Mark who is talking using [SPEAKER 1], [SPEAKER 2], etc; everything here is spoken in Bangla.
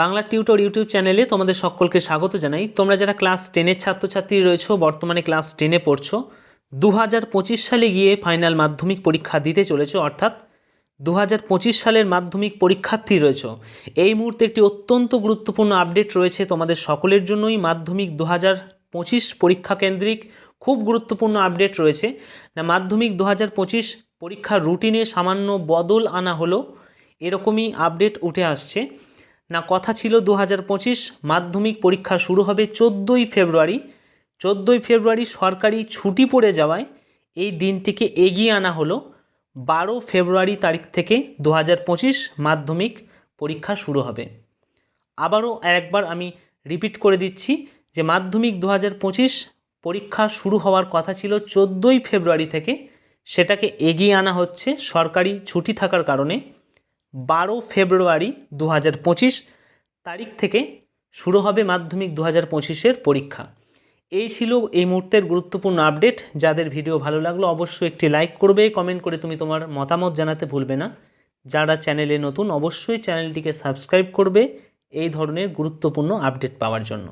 [SPEAKER 1] বাংলা টিউটর ইউটিউব চ্যানেলে তোমাদের সকলকে স্বাগত জানাই। তোমরা যারা ক্লাস টেনের ছাত্রছাত্রী রয়েছো, বর্তমানে ক্লাস টেনে পড়ছো দু হাজার পঁচিশ সালে গিয়ে ফাইনাল মাধ্যমিক পরীক্ষা দিতে চলেছো, অর্থাৎ দু হাজার পঁচিশ সালের মাধ্যমিক পরীক্ষার্থী রয়েছো। এই মুহূর্তে একটি অত্যন্ত গুরুত্বপূর্ণ আপডেট রয়েছে তোমাদের সকলের জন্যই। মাধ্যমিক দু হাজার পঁচিশ পরীক্ষা কেন্দ্রিক খুব গুরুত্বপূর্ণ আপডেট রয়েছে। না, মাধ্যমিক দু হাজার পঁচিশ পরীক্ষার রুটিনে সামান্য বদল আনা হলো, এরকমই আপডেট উঠে আসছে। না কথা ছিল দু হাজার পঁচিশ মাধ্যমিক পরীক্ষা শুরু হবে চোদ্দোই ফেব্রুয়ারি। চোদ্দোই ফেব্রুয়ারি সরকারি ছুটি পড়ে যাওয়ায় এই দিনটিকে এগিয়ে আনা হলো বারো ফেব্রুয়ারি তারিখ থেকে দু হাজার পঁচিশ মাধ্যমিক পরীক্ষা শুরু হবে। আবারও একবার আমি রিপিট করে দিচ্ছি যে মাধ্যমিক দু হাজার পঁচিশ পরীক্ষা শুরু হওয়ার কথা ছিল চোদ্দোই ফেব্রুয়ারি থেকে। সেটাকে এগিয়ে আনা হচ্ছে সরকারি ছুটি থাকার কারণে। বারো ফেব্রুয়ারি দু হাজার পঁচিশ তারিখ থেকে শুরু হবে মাধ্যমিক দু হাজার পঁচিশের পরীক্ষা। এই ছিল এই মুহূর্তের গুরুত্বপূর্ণ আপডেট। যাদের ভিডিও ভালো লাগল অবশ্যই একটি লাইক করবে, কমেন্ট করে তুমি তোমার মতামত জানাতে ভুলবে না। যারা চ্যানেলে নতুন অবশ্যই চ্যানেলটিকে সাবস্ক্রাইব করবে, এই ধরনের গুরুত্বপূর্ণ আপডেট পাওয়ার জন্য।